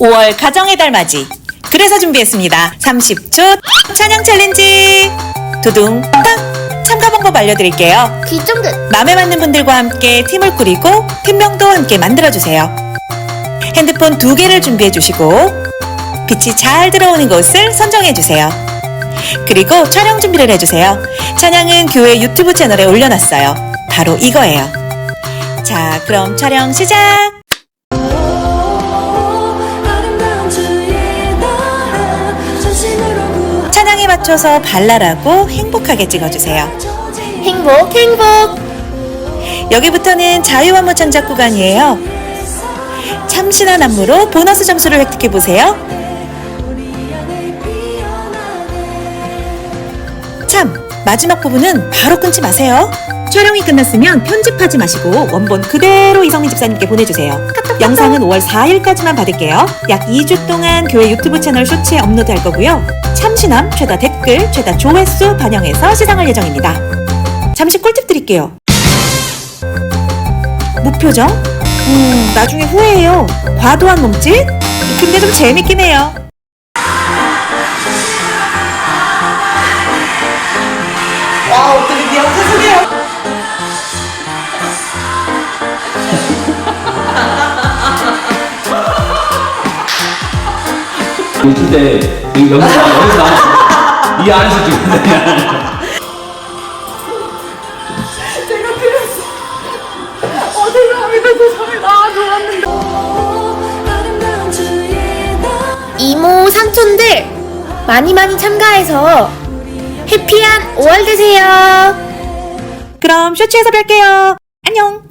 5월 가정의 달 맞이. 그래서 준비했습니다. 30초 찬양 챌린지. 두둥 딱 참가 방법 알려드릴게요. 귀 쫑긋 마음에 맞는 분들과 함께 팀을 꾸리고 팀명도 함께 만들어주세요. 핸드폰 두 개를 준비해 주시고 빛이 잘 들어오는 곳을 선정해 주세요. 그리고 촬영 준비를 해주세요. 찬양은 교회 유튜브 채널에 올려놨어요. 바로 이거예요. 자, 그럼 촬영 시작! 맞춰서 발랄하고 행복하게 찍어주세요. 행복 행복 여기부터는 자유안무 창작 구간이에요. 참신한 안무로 보너스 점수를 획득해 보세요. 참, 마지막 부분은 바로 끊지 마세요. 촬영이 끝났으면 편집하지 마시고 원본 그대로 이성민 집사님께 보내주세요. 영상은 5월 4일까지만 받을게요. 약 2주 동안 교회 유튜브 채널 쇼츠에 업로드할 거고요. 참신함, 최다 댓글, 최다 조회수 반영해서 시상할 예정입니다. 잠시 꿀팁 드릴게요. 무표정? 음, 나중에 후회해요. 과도한 몸짓? 근데 좀 재밌긴 해요. 때 여기 여기서 여기서 안에서 이 안에서 찍는다. 이 안에서. 아름다운 주의 나라 이모 삼촌들 많이 많이 참가해서 해피한 5월 되세요 그럼 쇼츠에서 뵐게요. 안녕!